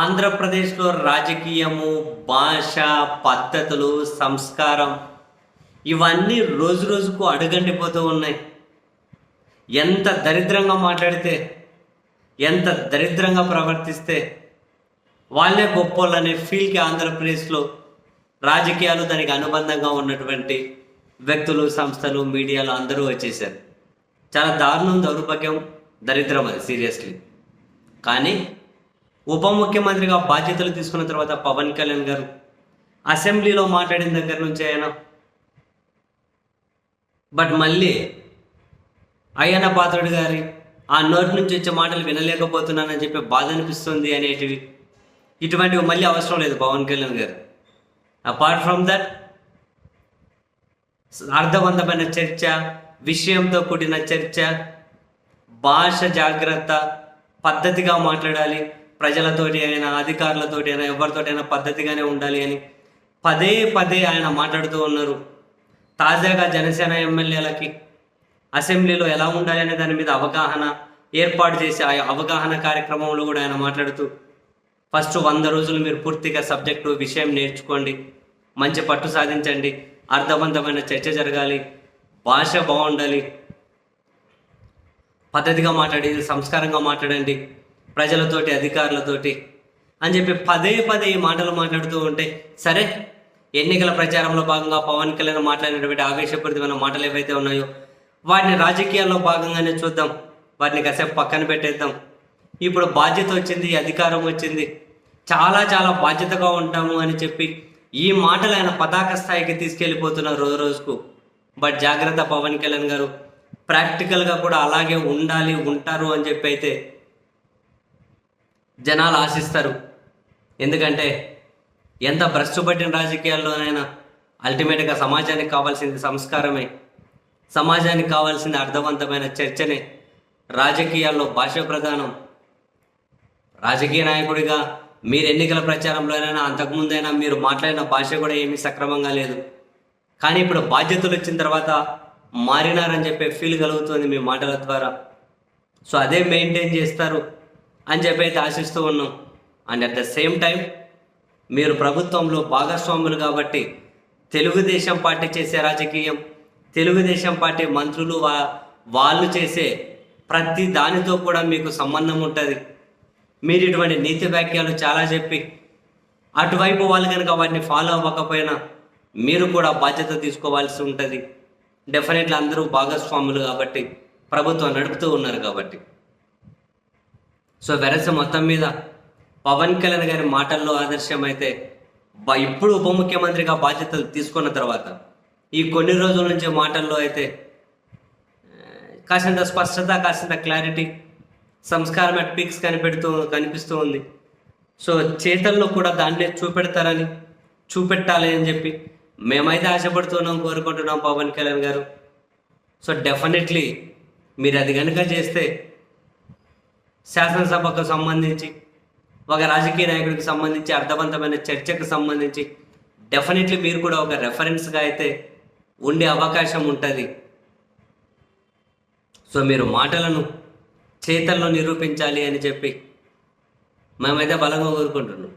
ఆంధ్రప్రదేశ్లో రాజకీయము భాష పద్ధతులు సంస్కారం ఇవన్నీ రోజు రోజుకు అడుగంటిపోతూ ఉన్నాయి. ఎంత దరిద్రంగా మాట్లాడితే ఎంత దరిద్రంగా ప్రవర్తిస్తే వాళ్ళే గొప్పోళ్ళనే ఫీల్కి ఆంధ్రప్రదేశ్లో రాజకీయాలు దానికి అనుబంధంగా ఉన్నటువంటి వ్యక్తులు సంస్థలు మీడియాలు అందరూ వచ్చేసారు చాలా దారుణం దౌర్భాగ్యం దరిద్రం అది సీరియస్లీ. కానీ ఉప ముఖ్యమంత్రిగా బాధ్యతలు తీసుకున్న తర్వాత పవన్ కళ్యాణ్ గారు అసెంబ్లీలో మాట్లాడిన దగ్గర నుంచి ఆయన. బట్ మళ్ళీ అయ్యన్న పాత్రుడు గారి ఆ నోటి నుంచి వచ్చే మాటలు వినలేకపోతున్నానని చెప్పి బాధ అనిపిస్తుంది అనేటివి. ఇటువంటివి మళ్ళీ అవసరం లేదు పవన్ కళ్యాణ్ గారు. అపార్ట్ ఫ్రమ్ దట్ అర్థవంతమైన చర్చ విషయంతో కూడిన చర్చ భాష జాగ్రత్త పద్ధతిగా మాట్లాడాలి. ప్రజలతోటి అయినా అధికారులతోటి అయినా ఎవరితోటైనా పద్ధతిగానే ఉండాలి అని పదే పదే ఆయన మాట్లాడుతూ ఉన్నారు. తాజాగా జనసేన ఎమ్మెల్యేలకి అసెంబ్లీలో ఎలా ఉండాలి అనే దాని మీద అవగాహన ఏర్పాటు చేసి ఆ అవగాహన కార్యక్రమంలో కూడా ఆయన మాట్లాడుతూ ఫస్ట్ వంద రోజులు మీరు పూర్తిగా సబ్జెక్టు విషయం నేర్చుకోండి మంచి పట్టు సాధించండి అర్థవంతమైన చర్చ జరగాలి భాష బాగుండాలి పద్ధతిగా మాట్లాడి సంస్కారంగా మాట్లాడండి ప్రజలతోటి అధికారులతోటి అని చెప్పి పదే పదే ఈ మాటలు మాట్లాడుతూ ఉంటే సరే ఎన్నికల ప్రచారంలో భాగంగా పవన్ కళ్యాణ్ మాట్లాడినటువంటి ఆవేశపూరితమైన మాటలు ఏవైతే ఉన్నాయో వాటిని రాజకీయాల్లో భాగంగానే చూద్దాం. వాటిని కాసేపు పక్కన పెట్టేద్దాం. ఇప్పుడు బాధ్యత వచ్చింది అధికారం వచ్చింది. చాలా చాలా బాధ్యతగా ఉంటాము అని చెప్పి ఈ మాటలు ఆయన పతాక స్థాయికి తీసుకెళ్ళిపోతున్నారు రోజు రోజుకు. బట్ జాగ్రత్త పవన్ కళ్యాణ్ గారు ప్రాక్టికల్గా కూడా అలాగే ఉండాలి ఉంటారు అని చెప్పి అయితే జనాలు ఆశిస్తారు. ఎందుకంటే ఎంత భ్రష్టు పట్టిన రాజకీయాల్లోనైనా అల్టిమేట్గా సమాజానికి కావాల్సింది సంస్కారమే. సమాజానికి కావాల్సింది అర్థవంతమైన చర్చనే. రాజకీయాల్లో భాష ప్రధానం. రాజకీయ నాయకుడిగా మీరు ఎన్నికల ప్రచారంలోనైనా అంతకుముందైనా మీరు మాట్లాడిన భాష కూడా ఏమీ సక్రమంగా లేదు. కానీ ఇప్పుడు బాధ్యతలు వచ్చిన తర్వాత మారినారని చెప్పే ఫీల్ కలుగుతుంది మీ మాటల ద్వారా. సో అదే మెయింటైన్ చేస్తారు. అని చెప్పి అయితే ఆశిస్తూ ఉన్నాం. And at the same time మీరు ప్రభుత్వంలో భాగస్వాములు కాబట్టి తెలుగుదేశం పార్టీ చేసే రాజకీయం తెలుగుదేశం పార్టీ మంత్రులు వా వాళ్ళు చేసే ప్రతి దానితో కూడా మీకు సంబంధం ఉంటుంది. మీరు ఇటువంటి నీతి వాక్యాలు చాలా చెప్పి అటువైపు వాళ్ళు కనుక వాటిని ఫాలో అవ్వకపోయినా మీరు కూడా బాధ్యత తీసుకోవాల్సి ఉంటుంది. డెఫినెట్లీ అందరూ భాగస్వాములు కాబట్టి ప్రభుత్వం నడుపుతూ ఉన్నారు కాబట్టి. సో వెరస మొత్తం మీద పవన్ కళ్యాణ్ గారి మాటల్లో ఆదర్శం అయితే ఇప్పుడు ఉప ముఖ్యమంత్రిగా బాధ్యతలు తీసుకున్న తర్వాత ఈ కొన్ని రోజుల నుంచి మాటల్లో అయితే కాసింత స్పష్టత కాసింత క్లారిటీ సంస్కారం అట్ పీక్స్ కనిపెడుతూ కనిపిస్తూ ఉంది. సో చేతల్లో కూడా దాన్నే చూపెడతారని చూపెట్టాలి అని చెప్పి మేమైతే ఆశపడుతున్నాం కోరుకుంటున్నాం పవన్ కళ్యాణ్ గారు. సో డెఫినెట్లీ మీరు అది కనుక చేస్తే శాసనసభకు సంబంధించి ఒక రాజకీయ నాయకుడికి సంబంధించి అర్థవంతమైన చర్చకు సంబంధించి డెఫినెట్లీ మీరు కూడా ఒక రెఫరెన్స్గా అయితే ఉండే అవకాశం ఉంటుంది. సో మీరు మాటలను చేతల్లో నిరూపించాలి అని చెప్పి మేమైతే బలంగా కోరుకుంటున్నాం.